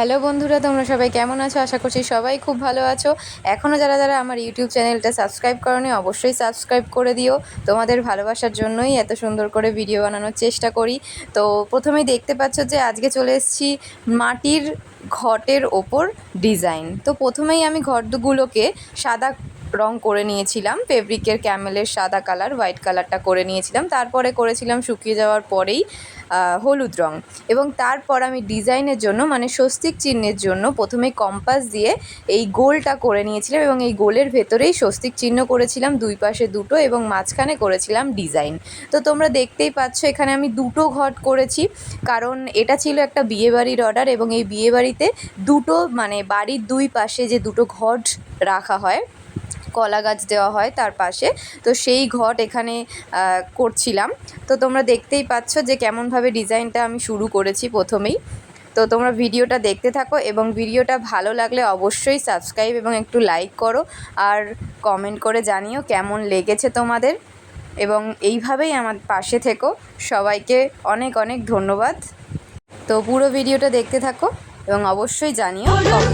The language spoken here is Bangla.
হ্যালো বন্ধুরা, তোমরা সবাই কেমন আছো? আশা করছি সবাই খুব ভালো আছো। এখনও যারা যারা আমার ইউটিউব চ্যানেলটা সাবস্ক্রাইব করনি, অবশ্যই সাবস্ক্রাইব করে দিও। তোমাদের ভালোবাসার জন্যই এত সুন্দর করে ভিডিও বানানোর চেষ্টা করি। তো প্রথমেই দেখতে পাচ্ছ যে আজকে চলে এসেছি মাটির ঘটের ওপর ডিজাইন। তো প্রথমেই আমি ঘরগুলোকে সাদা রং করে নিয়েছিলাম। ফেব্রিকের ক্যামেলের সাদা কালার, হোয়াইট কালারটা করে নিয়েছিলাম। তারপরে করেছিলাম শুকিয়ে যাওয়ার পরেই হলুদ রং। এবং তারপর আমি ডিজাইনের জন্য মানে স্বস্তিক চিহ্নের জন্য প্রথমে কম্পাস দিয়ে এই গোলটা করে নিয়েছিলাম এবং এই গোলের ভেতরেই স্বস্তিক চিহ্ন করেছিলাম দুই পাশে দুটো এবং মাঝখানে করেছিলাম ডিজাইন। তো তোমরা দেখতেই পাচ্ছ, এখানে আমি দুটো ঘট করেছি। কারণ এটা ছিল একটা বিয়েবাড়ির অর্ডার এবং এই বিয়েবাড়িতে দুটো মানে বাড়ির দুই পাশে যে দুটো ঘট রাখা হয় কলা গাছ দেওয়া হয় তার পাশে। তো সেই ঘট এখানে করছিলাম। তো তোমরা দেখতেই পাচ্ছ যে কেমনভাবে ডিজাইনটা আমি শুরু করেছি প্রথমেই। তো তোমরা ভিডিওটা দেখতে থাকো এবং ভিডিওটা ভালো লাগলে অবশ্যই সাবস্ক্রাইব এবং একটু লাইক করো আর কমেন্ট করে জানিও কেমন লেগেছে তোমাদের। এবং এইভাবেই আমার পাশে থেকো। সবাইকে অনেক অনেক ধন্যবাদ। তো পুরো ভিডিওটা দেখতে থাকো এবং অবশ্যই জানিও কেমন